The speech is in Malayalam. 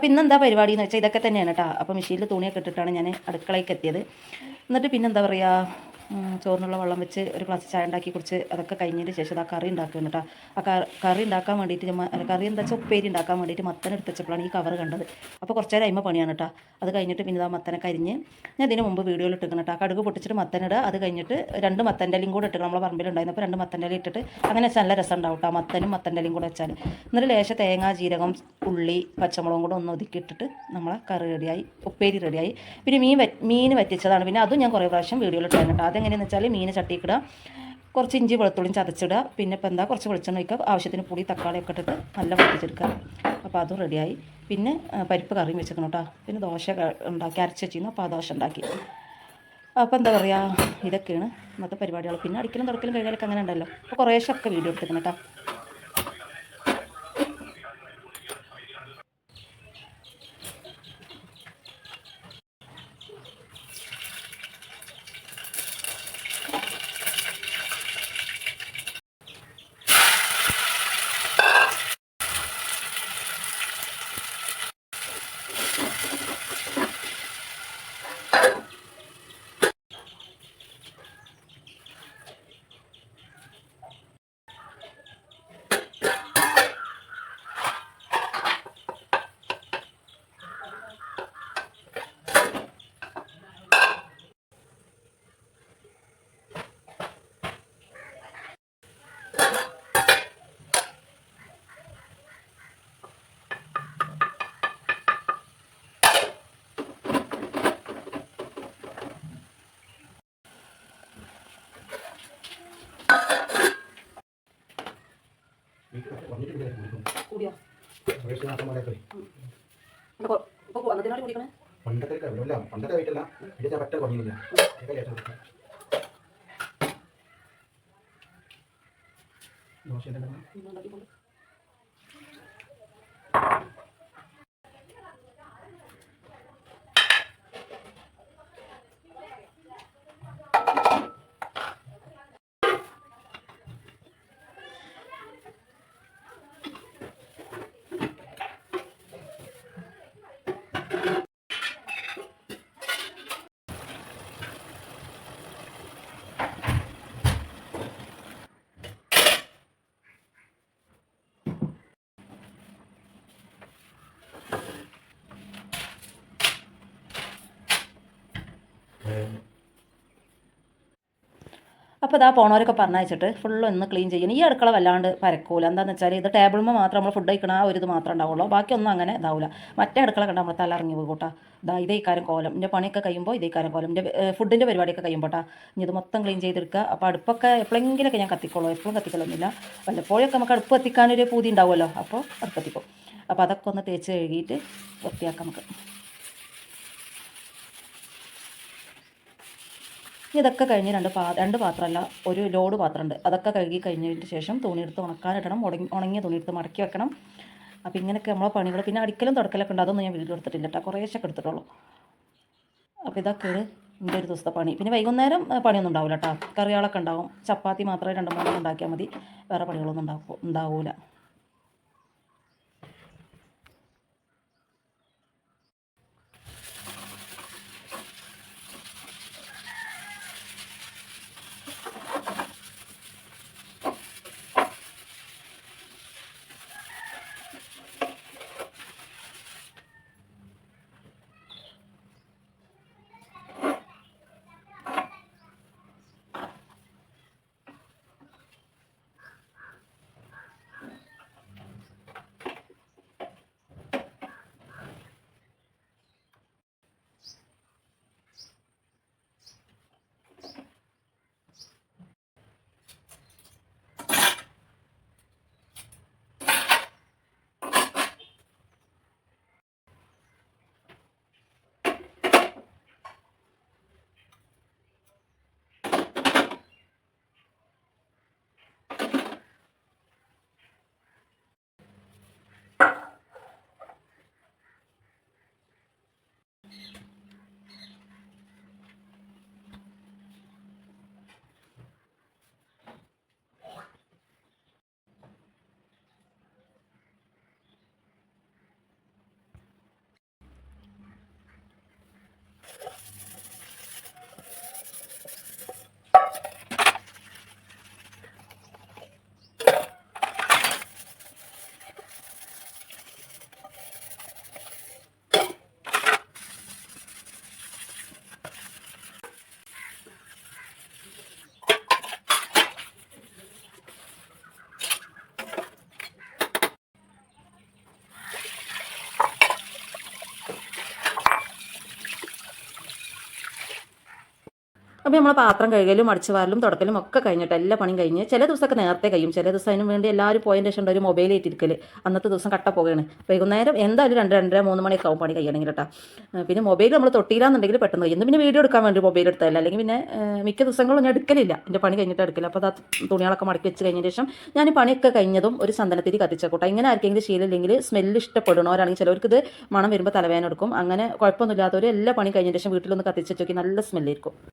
അപ്പോൾ ഇന്ന് എന്താ പരിപാടി എന്ന് വെച്ചാൽ ഇതൊക്കെ തന്നെയാണ് കേട്ടോ അപ്പോൾ മെഷീനിൽ തുണിയൊക്കെ ഇട്ടിട്ടാണ് ഞാൻ അടുക്കളയ്ക്ക് എത്തിയത്. എന്നിട്ട് പിന്നെന്താ പറയുക ചോറിനുള്ള വെള്ളം വെച്ച് ഒരു ഗ്ലാസ് ചായ ഉണ്ടാക്കി കുടിച്ച് അതൊക്കെ കഴിഞ്ഞതിന് ശേഷം ആ കറി ഉണ്ടാക്കുകയാണ് കേട്ടോ. ആ കറി ഉണ്ടാക്കാൻ വേണ്ടിയിട്ട് ഞമ്മ കറി എന്താ വെച്ചാൽ ഉപ്പേരി ഉണ്ടാക്കാൻ വേണ്ടിയിട്ട് മത്തൻ എടുത്തപ്പോഴാണ് ഈ കവർ കണ്ടത്. അപ്പോൾ കുറച്ച് നേരം അയിമ പണിയാണ് കേട്ടോ. അത് കഴിഞ്ഞിട്ട് പിന്നെ ആ മത്തനെ കരിഞ്ഞ് ഞാൻ ഇതിന് മുമ്പ് വീഡിയോയിൽ ഇട്ടിരിക്കണം കേട്ടോ. കടുക് പൊട്ടിച്ചിട്ട് മത്തനിടുക അത് കഴിഞ്ഞിട്ട് രണ്ട് മത്തന്റെ ഇലയും കൂടെ ഇട്ടിട്ട് നമ്മളെ പറമ്പിലുണ്ടായിരുന്നു അപ്പോൾ രണ്ട് മത്തന്റെ ഇട്ടിട്ട് അങ്ങനെ വെച്ചാൽ നല്ല രസം ഉണ്ടാവും കേട്ടോ മത്തനും മത്തന്റെ ഇലയും കൂടെ വെച്ചാൽ എന്നിട്ട് ലേശം തേങ്ങ ജീരകം ഉള്ളി പച്ചമുളകും കൂടെ ഒന്ന് ഒതുക്കി ഇട്ടിട്ട് നമ്മളെ കറി റെഡിയായി ഉപ്പേരി റെഡിയായി പിന്നെ മീൻ മീൻ വറ്റിച്ചതാണ്. പിന്നെ അതും ഞാൻ കുറേ പ്രാവശ്യം വീഡിയോയിൽ ഇട്ടായിരുന്നു കേട്ടോ. അതെങ്ങനെയാണെന്ന് വെച്ചാൽ മീൻ ചട്ടിക്കിടുക കുറച്ച് ഇഞ്ചി വെളുത്തുള്ളിയും ചതച്ചിടുക. പിന്നെ ഇപ്പം എന്താ കുറച്ച് വെളിച്ചെണ്ണ ഒഴിക്കുക. ആവശ്യത്തിന് പുളി തക്കാളിയൊക്കെ ഇട്ടിട്ട് നല്ല വറ്റിച്ചെടുക്കുക. അപ്പോൾ അതും റെഡിയായി. പിന്നെ പരിപ്പ് കറിയും വെച്ചേക്കണം കേട്ടോ. പിന്നെ ദോശ ഉണ്ടാക്കി അരച്ച് വെച്ചിരുന്നു അപ്പോൾ ആ ദോശ ഉണ്ടാക്കി. അപ്പോൾ എന്താ പറയുക ഇതൊക്കെയാണ് ഇന്നത്തെ പരിപാടികൾ. പിന്നെ അടിക്കലും തുടക്കലും കഴുകലൊക്കെ അങ്ങനെ ഉണ്ടല്ലോ. അപ്പോൾ കുറേശ്ശൊക്കെ വീഡിയോ എടുത്തേക്കണം കേട്ടോ. പണ്ടത്തെ അല്ല പണ്ടത്തെ വെയിറ്റല്ല ഇതിന്റെ പറ്റ കുറഞ്ഞില്ല ദോശ അപ്പോൾ ഇതാ പോണവരൊക്കെ പറഞ്ഞയച്ചിട്ട് ഫുള്ള് ഒന്ന് ക്ലീൻ ചെയ്യണം ഈ അടുക്കള വല്ലാണ്ട് പരക്കൂല. എന്താണെന്ന് വെച്ചാൽ ഇത് ടേബിളുമ്പോൾ മാത്രം നമ്മൾ ഫുഡ് കഴിക്കണ ആ ഒരു ഇത് മാത്രമേ ഉണ്ടാവുള്ളൂ. ബാക്കിയൊന്നും അങ്ങനെ ഇതാവില്ല മറ്റേ അടുക്കള കണ്ടാൽ നമ്മൾ തല ഇറങ്ങി പോകും കേട്ടോ. ഇതാ ഇതേ കാര്യം കോലം. എന്റെ പണിയൊക്കെ കഴിയുമ്പോൾ ഇതേ കാര്യം കോലം എന്റെ ഫുഡിന്റെ പരിപാടിയൊക്കെ കഴിയുമ്പോട്ടാ ഇനി ഇത് മൊത്തം ക്ലീൻ ചെയ്തെടുക്കുക. അപ്പോൾ അടുപ്പൊക്കെ എപ്പോഴെങ്കിലൊക്കെ ഞാൻ കത്തിക്കോളൂ. എപ്പോഴും കത്തിക്കലൊന്നുമില്ല. വല്ലപ്പോഴൊക്കെ നമുക്ക് അടുപ്പ് കത്തിക്കാനൊരു പൂതി ഉണ്ടാവുമല്ലോ. അപ്പോൾ അടുപ്പ് കത്തിക്കും. അപ്പോൾ അതൊക്കെ ഒന്ന് തേച്ച് കഴുകിയിട്ട് വൃത്തിയാക്കാം നമുക്ക്. ഇതൊക്കെ കഴിഞ്ഞ് രണ്ട് പാ രണ്ട് പാത്രമല്ല ഒരു ലോഡ് പാത്രമുണ്ട്. അതൊക്കെ കഴുകി കഴിഞ്ഞതിന് ശേഷം തുണിയെടുത്ത് ഉണക്കാനിടണം. ഉണങ്ങി ഉണങ്ങിയ തുണിയെടുത്ത് മടക്കി വെക്കണം. അപ്പോൾ ഇങ്ങനെയൊക്കെ നമ്മളെ പണികൾ പിന്നെ അടിക്കലും തുടക്കലൊക്കെ ഉണ്ട്. അതൊന്നും ഞാൻ വീഡിയോ എടുത്തിട്ടില്ല കേട്ടോ. കുറേശ്ശൊക്കെ എടുത്തിട്ടുള്ളൂ. അപ്പോൾ ഇതൊക്കെയാണ് എന്റെ ഒരു ദിവസത്തെ പണി. പിന്നെ വൈകുന്നേരം പണിയൊന്നും ഉണ്ടാവില്ല കേട്ടോ. കറികളൊക്കെ ഉണ്ടാവും. ചപ്പാത്തി മാത്രമേ രണ്ട് മൂന്നെണ്ണം ഉണ്ടാക്കിയാൽ മതി. വേറെ പണികളൊന്നും ഉണ്ടാക്കും ഉണ്ടാവില്ല അപ്പോൾ നമ്മൾ പാത്രം കഴുകലും അടിച്ചു വാരലും തുടക്കലും ഒക്കെ കഴിഞ്ഞിട്ട് എല്ലാ പണിയും കഴിഞ്ഞ് ചില ദിവസമൊക്കെ നേരത്തെ കഴിയും. ചില ദിവസം അതിന് വേണ്ടി എല്ലാവരും പോയതിന് ശേഷം ഒരു മൊബൈൽ ഏറ്റിരിക്കൽ അന്നത്തെ ദിവസം കട്ട പോകുകയാണ് വൈകുന്നേരം എന്തായാലും രണ്ട് രണ്ടര മൂന്ന് മണിയൊക്കെ ആവും പണി കഴിയണമെങ്കിൽ കേട്ടോ. പിന്നെ മൊബൈൽ നമ്മൾ തൊട്ടിയില്ലാന്നുണ്ടെങ്കിൽ പെട്ടെന്ന് കഴിയും. പിന്നെ വീഡിയോ എടുക്കാൻ വേണ്ടി മൊബൈൽ എടുത്തതല്ല. അല്ലെങ്കിൽ പിന്നെ മിക്ക ദിവസങ്ങളും ഞാൻ എടുക്കലില്ല. എന്റെ പണി കഴിഞ്ഞിട്ട് എടുക്കില്ല അപ്പോൾ അത് തുണികളൊക്കെ മടക്കി വെച്ച് കഴിഞ്ഞ ശേഷം ഞാൻ പണിയൊക്കെ കഴിഞ്ഞതും ഒരു സന്തനത്തിരി കത്തിച്ചേക്കൂട്ടോ ഇങ്ങനെ ആർക്കെങ്കിലും ശീലമില്ലെങ്കിൽ സ്മെല്ല് ഇഷ്ടപ്പെടണവരാണെങ്കിൽ ചിലവർക്ക് ഇത് മണം വരുമ്പോൾ തലവേദന എടുക്കും. അങ്ങനെ കുഴപ്പമൊന്നുമില്ലാത്തവർ എല്ലാ പണി കഴിഞ്ഞ ശേഷം വീട്ടിലൊന്ന് കത്തിച്ചു നോക്കി നല്ല സ്മെല്ലായിരിക്കും